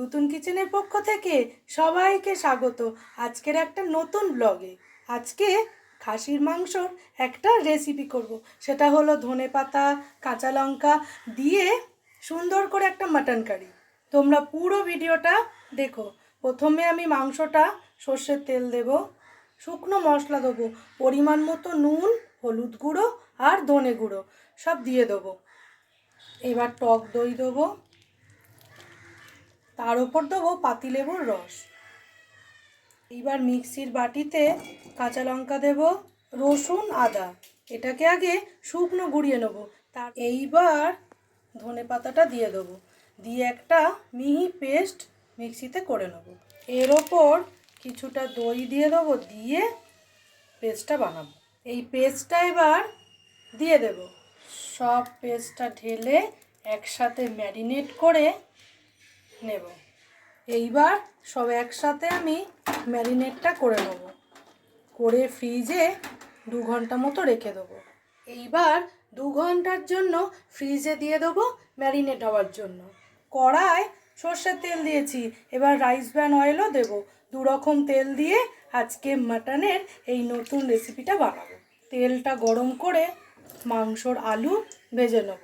নতুন কিচেনের পক্ষ থেকে সবাইকে স্বাগত আজকের একটা নতুন ব্লগে আজকে খাসির মাংসর একটা রেসিপি করব। সেটা হলো ধনে পাতা, কাঁচা লঙ্কা দিয়ে সুন্দর করে একটা মাটন কারি তোমরা পুরো ভিডিওটা দেখো। প্রথমে আমি মাংসটা সর্ষের তেল দেব, শুকনো মশলা দেবো, পরিমাণ মতো নুন, হলুদ গুঁড়ো আর ধনে গুঁড়ো সব দিয়ে দেবো। এবার টক দই দেবো। তার ওপর দেবো পাতিলেবুর রস। এইবার মিক্সির বাটিতে কাঁচা লঙ্কা দেব, রসুন, আদা। এটাকে আগে শুকনো গুঁড়িয়ে নেব। তার এইবার ধনে পাতাটা দিয়ে দেবো। দিয়ে একটা মিহি পেস্ট মিক্সিতে করে নেব। এর ওপর কিছুটা দই দিয়ে দেবো, দিয়ে পেস্টটা বানাবো। এই পেস্টটা এবার দিয়ে দেব। সব পেস্টটা ঢেলে একসাথে ম্যারিনেট করে নেব। এইবার সব একসাথে আমি ম্যারিনেটটা করে নেব। করে ফ্রিজে দু ঘণ্টা মতো রেখে দেবো। এইবার দু ঘণ্টার জন্য ফ্রিজে দিয়ে দেবো ম্যারিনেট হওয়ার জন্য। কড়ায় সর্ষের তেল দিয়েছি, এবার রাইস ব্র্যান অয়েলও দেবো। দু রকম তেল দিয়ে আজকে মাটনের এই নতুন রেসিপিটা বানাবো। তেলটা গরম করে মাংসর আলু ভেজে নেব।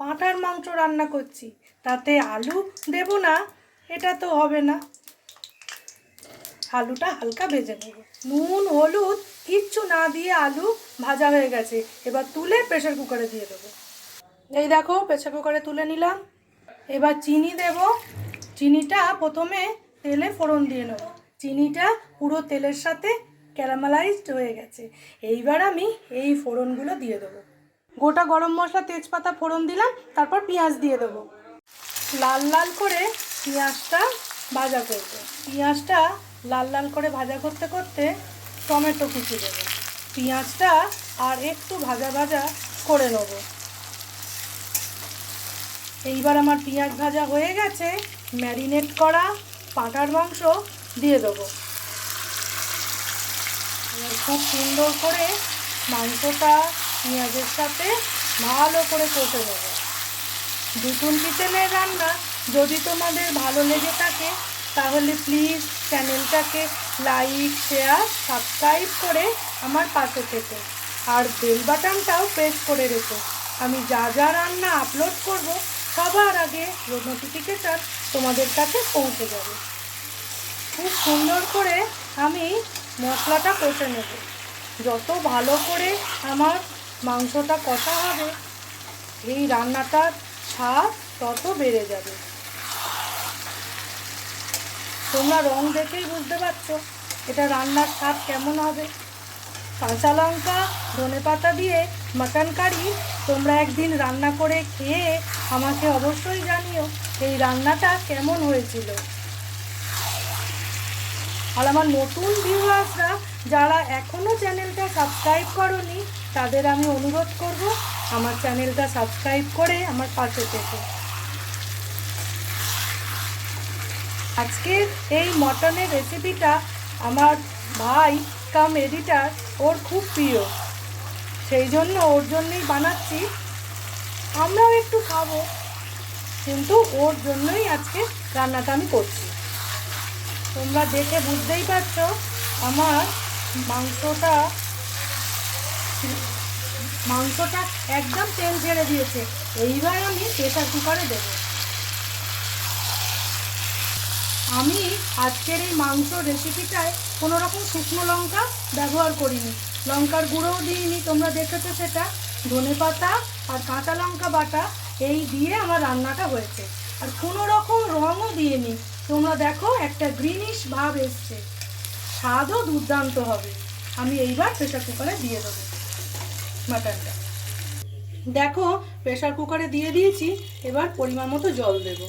পাঁঠার মাংস রান্না করছি। তাতে আলু দেব না, এটা তো হবে না। আলুটা হালকা ভেজে নেব। নুন, হলুদ, কিচ্ছু না দিয়ে আলু ভাজা হয়ে গেছে। এবার তুলে প্রেশার কুকারে দিয়ে দেবো। এই দেখো প্রেশার কুকারে তুলে নিলাম। এবার চিনি দেব। চিনিটা প্রথমে তেলে ফোড়ন দিয়ে নেব। চিনিটা পুরো তেলের সাথে ক্যারামেলাইজড হয়ে গেছে। এইবার আমি এই ফোড়নগুলো দিয়ে দেবো। গোটা গরম মশলা, তেজপাতা, ফোড়ন দিলাম, তারপর পেঁয়াজ দিয়ে দেবো। লাল লাল করে পেঁয়াজটা ভাজা করব। পেঁয়াজটা লাল লাল করে ভাজা করতে করতে টমেটো কুচি দেবো। পেঁয়াজটা আর একটু ভাজা ভাজা করে নেব। এইবার আমার পেঁয়াজ ভাজা হয়ে গেছে, ম্যারিনেট করা পাটার মাংস দিয়ে দেবো। খুব সুন্দর করে মাংসটা পেঁয়াজের সাথে ভালো করে কষে নেব। দুতুন কিচেনের রান্না। যদি তোমাদের ভালো লেগে থাকে, তাহলে প্লিজ চ্যানেলটাকে লাইক শেয়ার সাবস্ক্রাইব করে আমার পাশে থেকো। আর বেল বাটনটাও প্রেস করে রেখো। আমি যা যা রান্না আপলোড করব, সবার আগে নোটিফিকেশান তোমাদের কাছে পৌঁছে যাবে। খুব সুন্দর করে আমি মশলাটা কষে নেব। যত ভালো করে আমার মাংসটা কষা হবে, এই রান্নাটার স্বাদ তত বেড়ে যাবে। তোমরা রং দেখেই বুঝতে পারছ এটা রান্নার স্বাদ কেমন হবে। কাঁচা লঙ্কা, ধনে পাতা দিয়ে মাটন কারি তোমরা একদিন রান্না করে খেয়ে আমাকে অবশ্যই জানিও এই রান্নাটা কেমন হয়েছিল। আর আমার নতুন ভিউয়ার্সরা যারা এখনও চ্যানেলটা সাবস্ক্রাইব করনি, তাদের আমি অনুরোধ করব আমার চ্যানেলটা সাবস্ক্রাইব করে আমার পাশে থেকে। আজকের এই মটনের রেসিপিটা আমার ভাই কাম এডিটার ওর খুব প্রিয়। সেই জন্য ওর জন্যই বানাচ্ছি। আমরাও একটু খাব, কিন্তু ওর জন্যই আজকে রান্নাটা আমি করছি। তোমরা দেখে বুঝতেই পারছ, আমার মাংসটা মাংসটা একদম তেল ছেড়ে দিয়েছে। এইবার আমি প্রেশার কুকারে দেব। আমি আজকের এই মাংস রেসিপিটায় কোনো রকম শুকনো লঙ্কা ব্যবহার করিনি। লঙ্কার গুঁড়োও দিইনি, তোমরা দেখেছ সেটা। ধনে পাতা আর কাঁচা লঙ্কা বাটা এই দিয়ে আমার রান্নাটা হয়েছে। আর কোনো রকম রঙও দিইনি। তোমরা দেখো, একটা গ্রিনিশ ভাব এসছে। স্বাদও দুর্দান্ত হবে। আমি এইবার প্রেশার কুকারে দিয়ে দেবো মাটনটা দেখো প্রেশার কুকারে দিয়ে দিয়েছি, এবার পরিমাণ মতো জল দেব।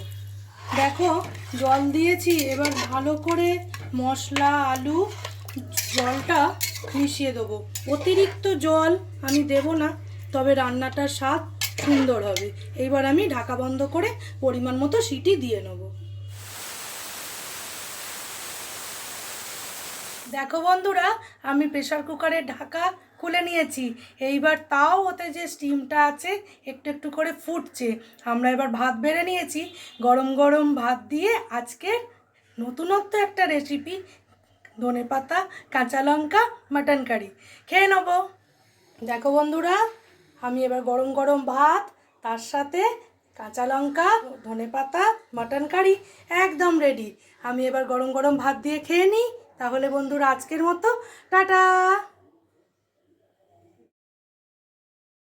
দেখো, জল দিয়েছি, এবার ভালো করে মশলা, আলু, জলটা মিশিয়ে দেবো। অতিরিক্ত জল আমি দেব না, তবে রান্নাটার স্বাদ সুন্দর হবে। এইবার আমি ঢাকা বন্ধ করে পরিমাণ মতো সিটি দিয়ে নেব। দেখো বন্ধুরা, আমি প্রেশার কুকারে ঢাকা খুলে নিয়েছি। এইবার তাও ওতে যে স্টিমটা আছে, একটু একটু করে ফুটছে। আমরা এবার ভাত বেড়ে নিয়েছি। গরম গরম ভাত দিয়ে আজকে নতুনত্ব একটা রেসিপি ধনে পাতা, কাঁচা লঙ্কা মাটন কারি খেয়ে নেব। দেখো বন্ধুরা, আমি এবার গরম গরম ভাত, তার সাথে কাঁচা লঙ্কা, ধনে পাতা মাটন কারি একদম রেডি আমি এবার গরম গরম ভাত দিয়ে খেয়ে নিই। তাহলে বন্ধুরা আজকের মতো টাটা!